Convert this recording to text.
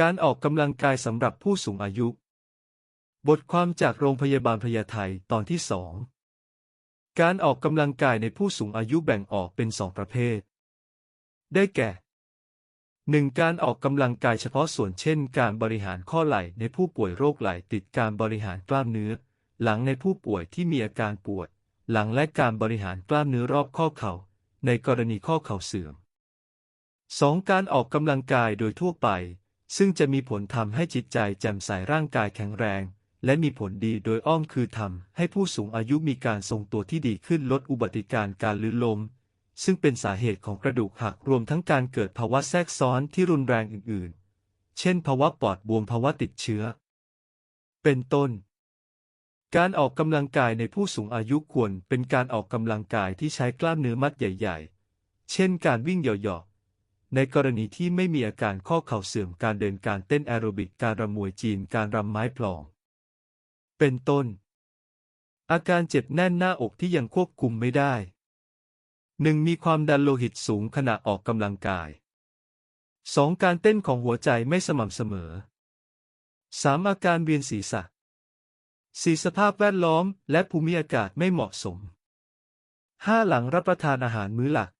การออกกำลังกายสำหรับผู้สูงอายุ บทความจากโรงพยาบาลพญาไทตอนที่สอง การออกกำลังกายในผู้สูงอายุแบ่งออกเป็นสองประเภท ได้แก่ 1. การออกกำลังกายเฉพาะส่วนเช่น การบริหารข้อไหล่ในผู้ป่วยโรคไหล่ติดการบริหารกล้ามเนื้อ หลังในผู้ป่วยที่มีอาการปวด หลังและการบริหารกล้ามเนื้อรอบข้อเข่า ในกรณีข้อเข่าเสื่อม 2. การออกกำลังกายโดยทั่วไป ซึ่งจะมีผลทำให้จิตใจแจ่มใสร่างกายแข็งแรง และมีผลดีโดยอ้อมคือทำให้ผู้สูงอายุมีการทรงตัวที่ดีขึ้นลดอุบัติการการลื่นล้มซึ่งเป็นสาเหตุของกระดูกหักรวมทั้งการเกิดภาวะแทรกซ้อนที่รุนแรงอื่น ๆ เช่น ภาวะปอดบวมภาวะติดเชื้อ เป็นต้น การออกกำลังกายในผู้สูงอายุควรเป็นการออกกำลังกายที่ใช้กล้ามเนื้อมัดใหญ่ ๆ เช่น การวิ่งเหยาะ ในกรณีที่ไม่มีอาการข้อเข่าเสื่อมการเดินการเต้นแอโรบิกการรำมวยจีนการรำไม้พลอง เป็นต้น อาการเจ็บแน่นหน้าอกที่ยังควบคุมไม่ได้หนึ่งมีความดันโลหิตสูงขณะออกกำลังกาย 2. การเต้นของหัวใจไม่สม่ำเสมอ 3. อาการเวียนศีรษะ 4. สภาพแวดล้อมและภูมิอากาศไม่เหมาะสม 5. หลังรับประทานอาหารมื้อหลัก